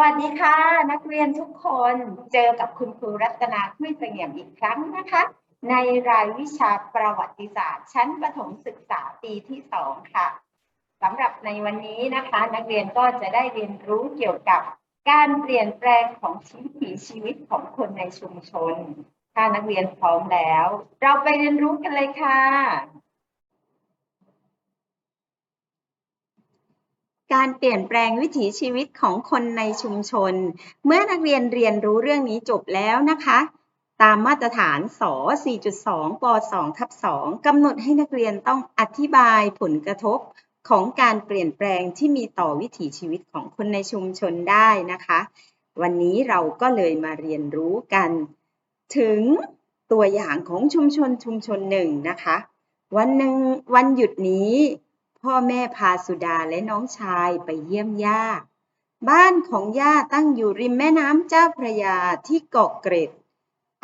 วัสดีค่ะ นักเรียนทุกคนเจอกับคุณครูรัตนาคุยเสงี่ยมอีกครั้งนะคะ ในรายวิชาประวัติศาสตร์ ชั้นประถมศึกษาปีที่สองค่ะสำหรับในวันนี้นะคะ นักเรียนก็จะได้เรียนรู้เกี่ยวกับการเปลี่ยนแปลงของชีวิตชีวิตของคนในชุมชน ถ้านักเรียนพร้อมแล้ว เราไปเรียนรู้กันเลยค่ะ การเปลี่ยนแปลงวิถีชีวิตของคนในชุมชน เมื่อนักเรียนเรียนรู้เรื่องนี้จบแล้วนะคะ ตามมาตรฐานส4.2ป2ทับ2กำหนดให้นักเรียนต้องอธิบายผลกระทบของการเปลี่ยนแปลงที่มีต่อวิถีชีวิตของคนในชุมชนได้นะคะ วันนี้เราก็เลยมาเรียนรู้กัน ถึงตัวอย่างของชุมชนชุมชนหนึ่งนะคะ วันหนึ่งวันหยุดนี้ พ่อแม่พาสุดาและน้องชายไปเยี่ยมย่า บ้านของย่าตั้งอยู่ริมแม่น้ำเจ้าพระยาที่เกาะเกร็ด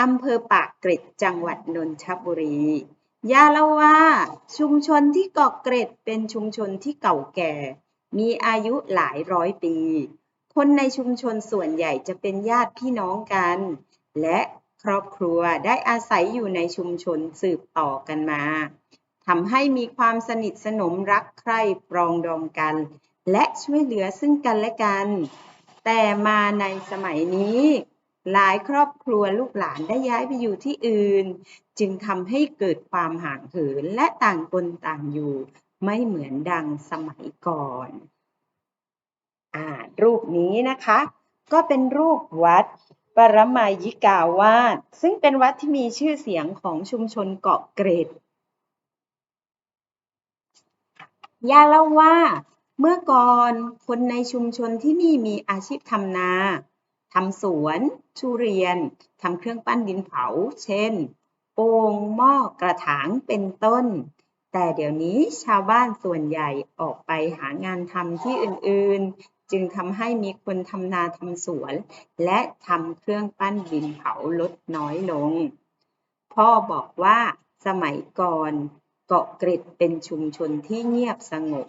อำเภอปากเกร็ดจังหวัดนนทบุรี ย่าเล่าว่า ชุมชนที่เกาะเกร็ดเป็นชุมชนที่เก่าแก่ มีอายุหลายร้อยปี คนในชุมชนส่วนใหญ่จะเป็นญาติพี่น้องกัน และครอบครัวได้อาศัยอยู่ในชุมชนสืบต่อกันมา ทำให้มีความสนิทสนมรักใคร่ปรองดองกัน และช่วยเหลือซึ่งกันและกัน แต่มาในสมัยนี้ หลายครอบครัวลูกหลานได้ย้ายไปอยู่ที่อื่น จึงทำให้เกิดความห่างเหินและต่างคนต่างอยู่ ไม่เหมือนดังสมัยก่อนอ่ารูปนี้นะคะ ก็เป็นรูปวัดปรมายิกาวาสซึ่งเป็นวัดที่มีชื่อเสียงของชุมชนเกาะเกร็ด ย่าเล่าว่า เมื่อก่อนคนในชุมชนที่นี่มีอาชีพทำนาทำสวนทุเรียนทำเครื่องปั้นดินเผา เช่น โป่งหม้อกระถางเป็นต้น แต่เดี๋ยวนี้ชาวบ้านส่วนใหญ่ออกไปหางานทำที่อื่นๆ จึงทำให้มีคนทำนาทำสวน และทำเครื่องปั้นดินเผาลดน้อยลง พ่อบอกว่าสมัยก่อน เกาะเกร็ดเป็นชุมชนที่เงียบสงบ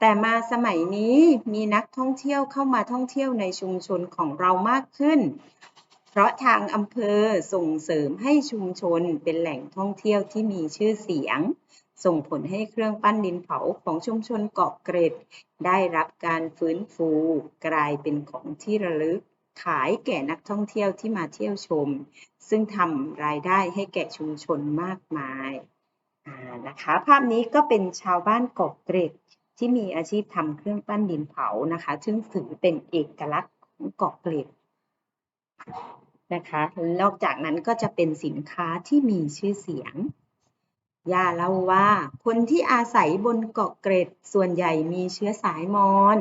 แต่มาสมัยนี้มีนักท่องเที่ยวเข้ามาท่องเที่ยวในชุมชนของเรามากขึ้น เพราะทางอำเภอส่งเสริมให้ชุมชนเป็นแหล่งท่องเที่ยวที่มีชื่อเสียง ส่งผลให้เครื่องปั้นดินเผาของชุมชนเกาะเกร็ด ได้รับการฟื้นฟู กลายเป็นของที่ระลึกขายแก่นักท่องเที่ยวที่มาเที่ยวชม ซึ่งทำรายได้ให้แก่ชุมชนมากมาย นะคะภาพนี้ก็เป็นชาวบ้านเกาะเกร็ดที่มีอาชีพทำเครื่องปั้นดินเผานะคะ ซึ่งถือเป็นเอกลักษณ์ของเกาะเกร็ดนะคะนอกจากนั้นก็จะเป็นสินค้าที่มีชื่อเสียงย่าเล่าว่า คนที่อาศัยบนเกาะเกร็ดส่วนใหญ่มีเชื้อสายมอญ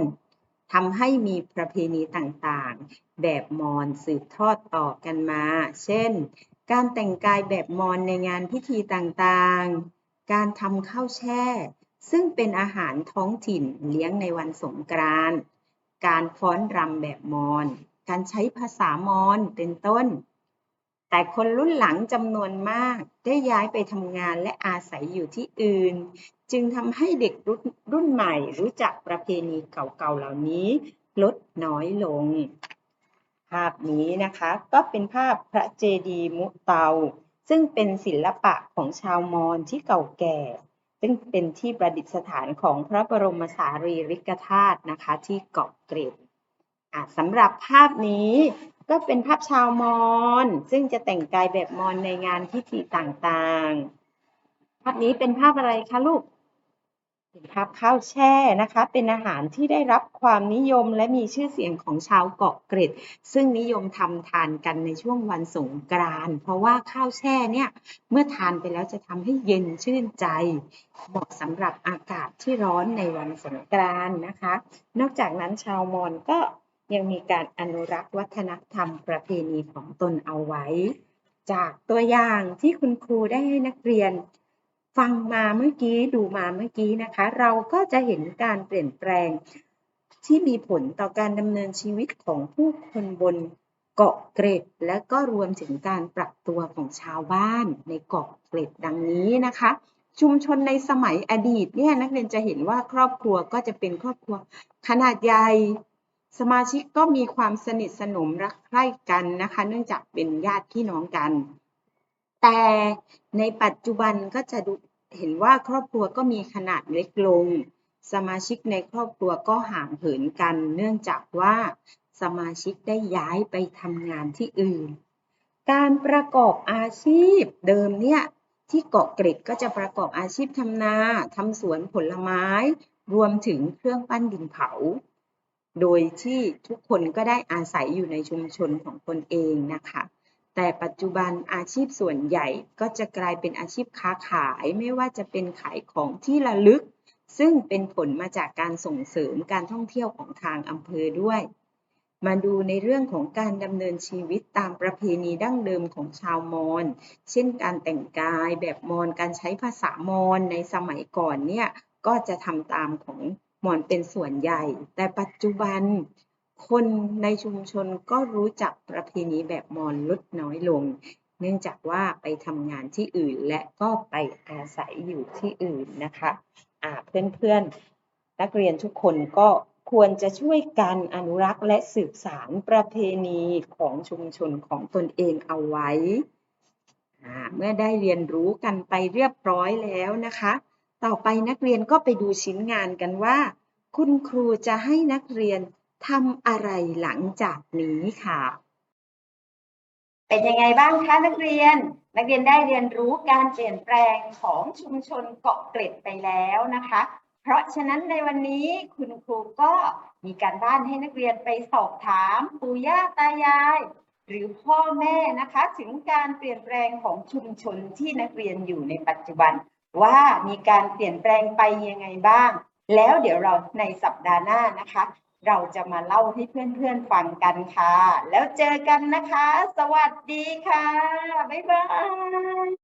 ทำให้มีประเพณีต่างๆ แบบมอญสืบทอดต่อกันมา เช่น การแต่งกายแบบมอญในงานพิธีต่างๆ การทำข้าวแช่ ซึ่งเป็นอาหารท้องถิ่นเลี้ยงในวันสงกรานต์ การฟ้อนรำแบบมอญ การใช้ภาษามอญเป็นต้น แต่คนรุ่นหลังจำนวนมากได้ย้ายไปทำงานและอาศัยอยู่ที่อื่น จึงทำให้เด็กรุ่นรุ่นใหม่รู้จักประเพณีเก่าๆเหล่านี้ลดน้อยลง ภาพนี้นะคะก็เป็นภาพพระเจดีย์มุเตา ซึ่งเป็นศิลปะของชาวมอญที่เก่าแก่ ซึ่งเป็นที่ประดิษฐานของพระบรมสารีริกธาตุนะคะที่เกาะเกร็ดสำหรับภาพนี้ก็เป็นภาพชาวมอญซึ่งจะแต่งกายแบบมอญในงานพิธีต่างๆ ภาพนี้เป็นภาพอะไรคะลูก เป็นภาพข้าวแช่นะคะ เป็นอาหารที่ได้รับความนิยมและมีชื่อเสียงของชาวเกาะเกร็ด ซึ่งนิยมทำทานกันในช่วงวันสงกรานต์เพราะว่าข้าวแช่เนี่ยเมื่อทานไปแล้วจะทำให้เย็นชื่นใจ เหมาะสำหรับอากาศที่ร้อนในวันสงกรานต์นะคะ นอกจากนั้นชาวมอญก็ยังมีการอนุรักษ์วัฒนธรรมประเพณีของตนเอาไว้ จากตัวอย่างที่คุณครูได้ให้นักเรียน ฟังมาเมื่อกี้ดูมาเมื่อกี้นะคะ เราก็จะเห็นการเปลี่ยนแปลง ที่มีผลต่อการดำเนินชีวิตของผู้คนบนเกาะเกร็ด และก็รวมถึงการปรับตัวของชาวบ้านในเกาะเกร็ดดังนี้นะคะ ชุมชนในสมัยอดีตเนี่ยนักเรียนจะเห็นว่าครอบครัวก็จะเป็นครอบครัวขนาดใหญ่สมาชิกก็มีความสนิทสนมรักใคร่กันนะคะ เนื่องจากเป็นญาติพี่น้องกัน แต่ในปัจจุบันก็จะดูเห็นว่าครอบครัวก็มีขนาดเล็กลง สมาชิกในครอบครัวก็ห่างเหินกัน เนื่องจากว่าสมาชิกได้ย้ายไปทำงานที่อื่น การประกอบอาชีพเดิมเนี่ยที่เกาะเกร็ดก็จะประกอบอาชีพทำนาทำสวนผลไม้ รวมถึงเครื่องปั้นดินเผา โดยที่ทุกคนก็ได้อาศัยอยู่ในชุมชนของตนเองนะคะ แต่ปัจจุบันอาชีพส่วนใหญ่ก็จะกลายเป็นอาชีพค้าขายไม่ว่าจะเป็นขายของที่ระลึก ซึ่งเป็นผลมาจากการส่งเสริมการท่องเที่ยวของทางอำเภอด้วย มาดูในเรื่องของการดำเนินชีวิตตามประเพณีดั้งเดิมของชาวมอญ เช่นการแต่งกายแบบมอญการใช้ภาษามอญในสมัยก่อนเนี่ยก็จะทำตามของมอญเป็นส่วนใหญ่ แต่ปัจจุบัน คนในชุมชนก็รู้จักประเพณีแบบมอญลดน้อยลง เนื่องจากว่าไปทำงานที่อื่นและก็ไปอาศัยอยู่ที่อื่นนะคะอ่าเพื่อนๆนักเรียนทุกคนก็ควรจะช่วยกันอนุรักษ์และสืบสานประเพณีของชุมชนของตนเองเอาไว้ เมื่อได้เรียนรู้กันไปเรียบร้อยแล้วนะคะ ต่อไปนักเรียนก็ไปดูชิ้นงานกันว่า คุณครูจะให้นักเรียน ทำอะไรหลังจากนี้ค่ะ เป็นยังไงบ้างคะนักเรียน นักเรียนได้เรียนรู้การเปลี่ยนแปลงของชุมชนเกาะเกร็ดไปแล้วนะคะ เพราะฉะนั้นในวันนี้คุณครูก็มีการบ้านให้นักเรียนไปสอบถามปู่ย่าตายาย หรือพ่อแม่นะคะ ถึงการเปลี่ยนแปลงของชุมชนที่นักเรียนอยู่ในปัจจุบัน ว่ามีการเปลี่ยนแปลงไปยังไงบ้าง แล้วเดี๋ยวเราในสัปดาห์หน้านะคะ เราจะมาเล่าให้เพื่อนๆฟังกันค่ะ แล้วเจอกันนะคะ สวัสดีค่ะ บ๊ายบาย